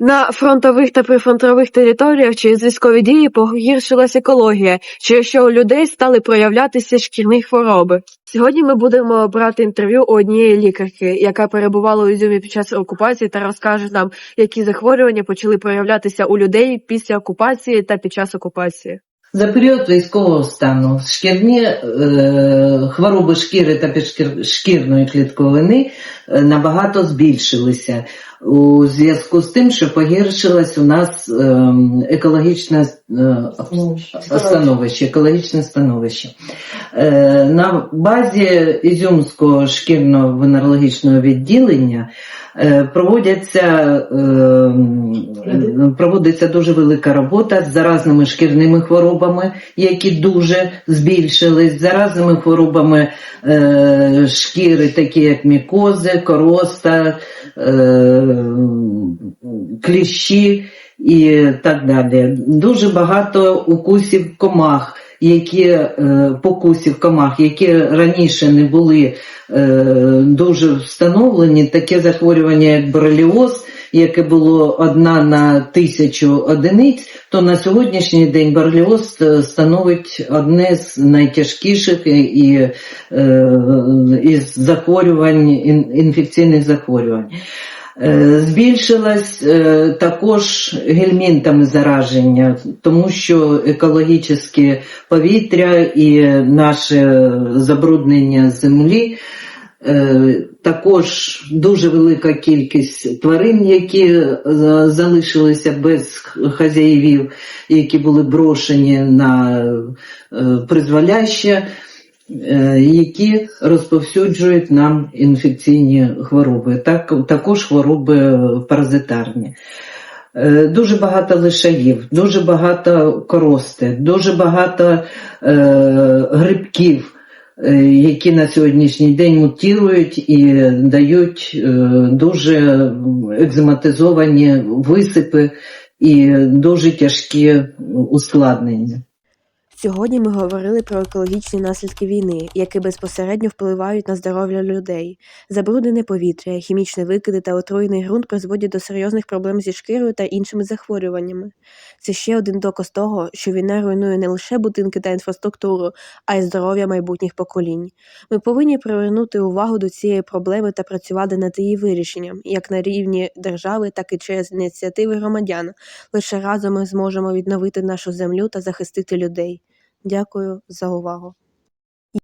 На фронтових та прифронтових територіях через військові дії погіршилась екологія, через що у людей стали проявлятися шкірні хвороби. Сьогодні ми будемо брати інтерв'ю у однієї лікарки, яка перебувала у Ізюмі під час окупації та розкаже нам, які захворювання почали проявлятися у людей після окупації та під час окупації. За період військового стану шкірні е, хвороби шкіри та підшкірної клітковини набагато збільшилися. У зв'язку з тим, що погіршилось у нас е, екологічне е, становище, екологічне становище. Е, на базі Ізюмського шкірно-венерологічного відділення е, проводяться, е, проводиться дуже велика робота з заразними шкірними хворобами, які дуже збільшились, з заразними хворобами е, шкіри, такі як мікози, короста, е, кліщі і так далі. Дуже багато укусів комах. Які е, покусів комах, які раніше не були е, дуже встановлені, таке захворювання, як бореліоз, яке було одна на тисячу одиниць, то на сьогоднішній день бореліоз е, становить одне з найтяжкіших і, е, із захворювань, інфекційних захворювань. Е, Збільшилось також гельмінтами зараження, тому що екологічне повітря і наше забруднення землі. Е, Також дуже велика кількість тварин, які е, залишилися без хазяївів, які були брошені на е, призволяще, які розповсюджують нам інфекційні хвороби, так, також хвороби паразитарні. Дуже багато лишаїв, дуже багато корости, дуже багато е, грибків, які на сьогоднішній день мутірують і дають е, дуже екзематизовані висипи і дуже тяжкі ускладнення. Сьогодні ми говорили про екологічні наслідки війни, які безпосередньо впливають на здоров'я людей. Забруднене повітря, хімічні викиди та отруєний ґрунт призводять до серйозних проблем зі шкірою та іншими захворюваннями. Це ще один доказ того, що війна руйнує не лише будинки та інфраструктуру, а й здоров'я майбутніх поколінь. Ми повинні привернути увагу до цієї проблеми та працювати над її вирішенням, як на рівні держави, так і через ініціативи громадян. Лише разом ми зможемо відновити нашу землю та захистити людей. Дякую за увагу.